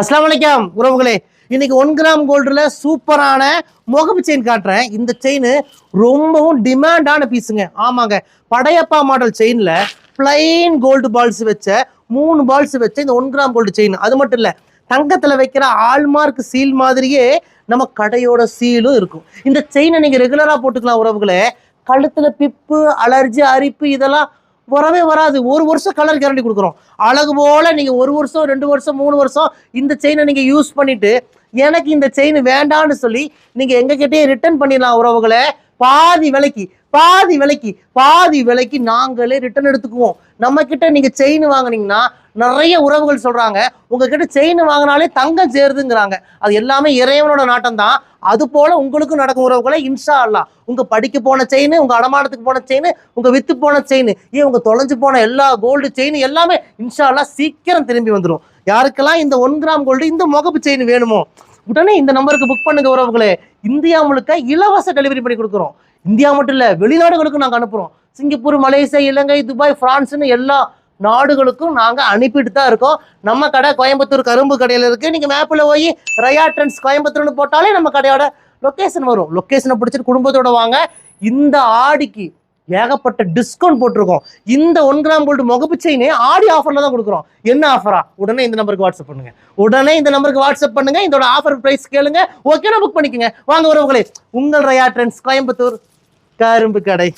அஸ்லாம் வலைக்கம் உறவுகளே. இன்னைக்கு ஒன் கிராம் கோல்டில் சூப்பரான முகப்பு செயின் காட்டுறேன். இந்த செயின் ரொம்பவும் டிமாண்டான பீஸுங்க ஆமாங்க. படையப்பா மாடல் செயினில் பிளைன் கோல்டு பால்ஸ் வச்ச மூணு பால்ஸ் வச்ச இந்த ஒன் கிராம் கோல்டு செயின் அது மட்டும் இல்லை தங்கத்தில் வைக்கிற ஆல்மார்க் சீல் மாதிரியே நம்ம கடையோட சீலும் இருக்கும். இந்த செயினை நீங்கள் ரெகுலராக போட்டுக்கலாம் உறவுகளே. கழுத்தில் பிப்பு அலர்ஜி அரிப்பு இதெல்லாம் வரவே வராது. ஒரு வருஷம் கலர் கேரண்டி கொடுக்குறோம். அழகு போல் நீங்கள் ஒரு வருஷம் ரெண்டு வருஷம் மூணு வருஷம் இந்த செயினை நீங்கள் யூஸ் பண்ணிவிட்டு எனக்கு இந்த செயின் வேண்டான்னு சொல்லி நீங்கள் எங்க ரிட்டர்ன் பண்ணிடலாம் உறவுகளை. பாதி விலைக்கு பாதி விலைக்கு பாதி விலைக்கு நாங்களே ரிட்டர்ன் எடுத்துக்குவோம். நம்ம கிட்ட நீங்க செயின் வாங்குனீங்கன்னா நிறைய உறவுகள் சொல்றாங்க. உங்ககிட்ட செயின் வாங்கினாலே தங்கம் சேருதுங்கிறாங்க. அது எல்லாமே இறைவனோட நாட்டம் தான் அது போல உங்களுக்கும் நடக்கும் உறவுகளை இன்ஷா அல்லாஹ் உங்க படிக்க போன செயின் உங்க அடமானத்துக்கு போன செயின் உங்க வித்து போன செயின் ஏன் உங்க தொலைஞ்சு போன எல்லா கோல்டு செயின் எல்லாமே இன்ஷா சீக்கிரம் திரும்பி வந்துடும் யாருக்கெல்லாம் இந்த ஒன் கிராம் கோல்டு இந்த முகப்பு செயின் வேணுமோ உடனே இந்த நம்பருக்கு புக் பண்ணுங்க உறவுகளே. இந்தியா முழுக்க இலவச டெலிவரி பண்ணி கொடுக்குறோம். இந்தியா மட்டும் இல்லை வெளிநாடுகளுக்கும் நாங்கள் அனுப்புகிறோம் சிங்கப்பூர் மலேசியா இலங்கை துபாய் ஃப்ரான்ஸ்னு எல்லா நாடுகளுக்கும் நாங்கள் அனுப்பிட்டு தான் இருக்கோம். நம்ம கடை கோயம்புத்தூர் கரும்பு கடையில் இருக்குது நீங்கள் மேப்பில் போய் ரயா ட்ரெண்ட்ஸ் கோயம்புத்தூர்னு போட்டாலே நம்ம கடையோட லொக்கேஷன் வரும். லொக்கேஷனை பிடிச்சிட்டு குடும்பத்தோட வாங்க. இந்த ஆடிக்கு ஏகப்பட்ட டிஸ்கவுண்ட் போட்டிருக்கோம். இந்த ஒன் கிராம் கோல்டு முகப்பு செயினே ஆடி ஆஃபர்ல தான் கொடுக்குறோம். என்ன ஆஃபரா உடனே இந்த நம்பருக்கு வாட்ஸ்அப் பண்ணுங்க. உடனே இந்த நம்பருக்கு வாட்ஸ்அப் பண்ணுங்க. இதோட ஆஃபர் பிரைஸ் கேளுங்க. ஓகேனா புக் பண்ணிக்கோங்க. வாங்க உறவுகளே. உங்கள் ரயா ட்ரெண்ட்ஸ் கோயம்புத்தூர் கரும்பு கடை.